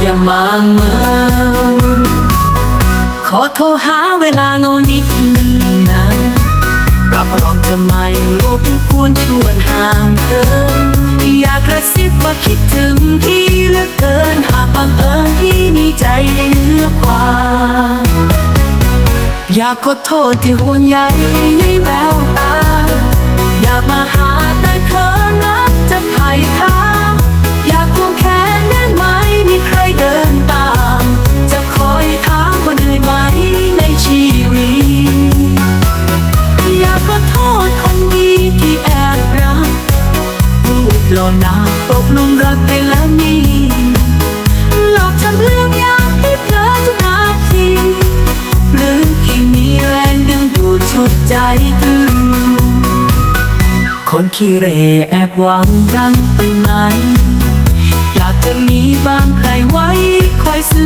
อย่ามาเมินขอโทรหาเวลาโนนิดนึงนะรับรองจะไม่รบกวนชวนห่างเกินอยากกระซิบว่าคิดถึงที่เหลือเกินหากบังเอิญที่มีใจในเนื้อกว่า อยากขอโทษที่ห่วงใยในแววตา รูปหนาตกหลุมรักไปแล้วนี่หลอกทำเรื่องยากให้เพลอทุกนาทีหรือที่มีแรงดึงดูดชุดใจตึงคนขี้เรแอบหวังดังไปไหนอยากจะมีบ้างใครไว้คอยซื้อ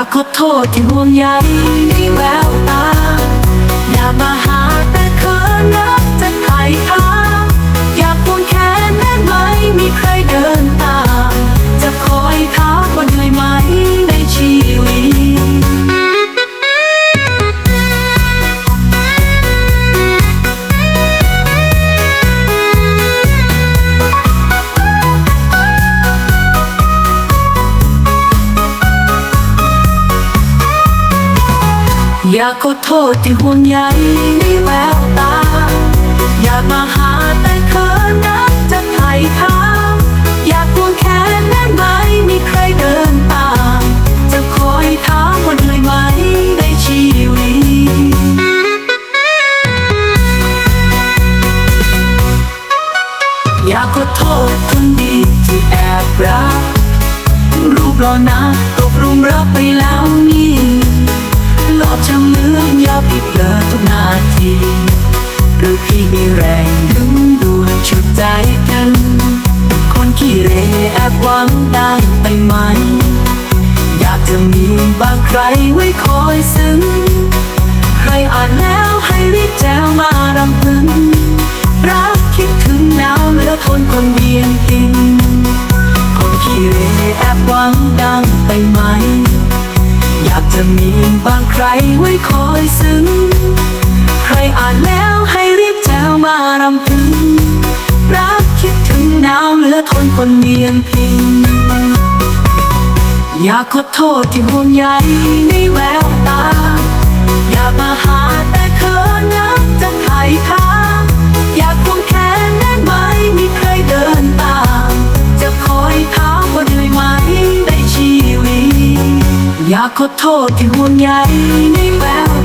ากขอโทษที่ห่วงใยในแววตาอย่ามาหา อยากขอโทษที่ห่วงใยในแววตา อยากมาหาแต่เขินนักจะไถ่ทางอยากควงแขนแน่ไหมมีใครเดินตาม จะคอยถามว่าเหนื่อยไหมในชีวิตอยากขอโทษคนดีที่แอบรักรูปหล่อนาตกหลุมรักไปแล้วนี่ ลอจำเมืองยาพิเปลอทุกนาทีหรือพี่มีแรงดึงดูดชุดใจกัน คนขี้เหรแอบหวังได้ไปไหม อยากจะมีบางใครไว้คอยซึ้ง ใครอ่านแล้วให้รีบแจวมารำพึง รักคิดถึงหนาวเหลือทนคนเดียนติงคนขี้เหรแอบหวังดังไปไหม อยากจะมีบางใครไว้คอยซึ้ง ใครอ่านแล้วให้รีบแจวมารำพึง รักคิดถึงหนาวเหลือทนคนเดียงพิง อยากขอโทษที่ห่วงใยในแววตา อยากมาหาแต่เธอนักจะไถ่ทา อยากขอโทษที่ห่วงใยในแวว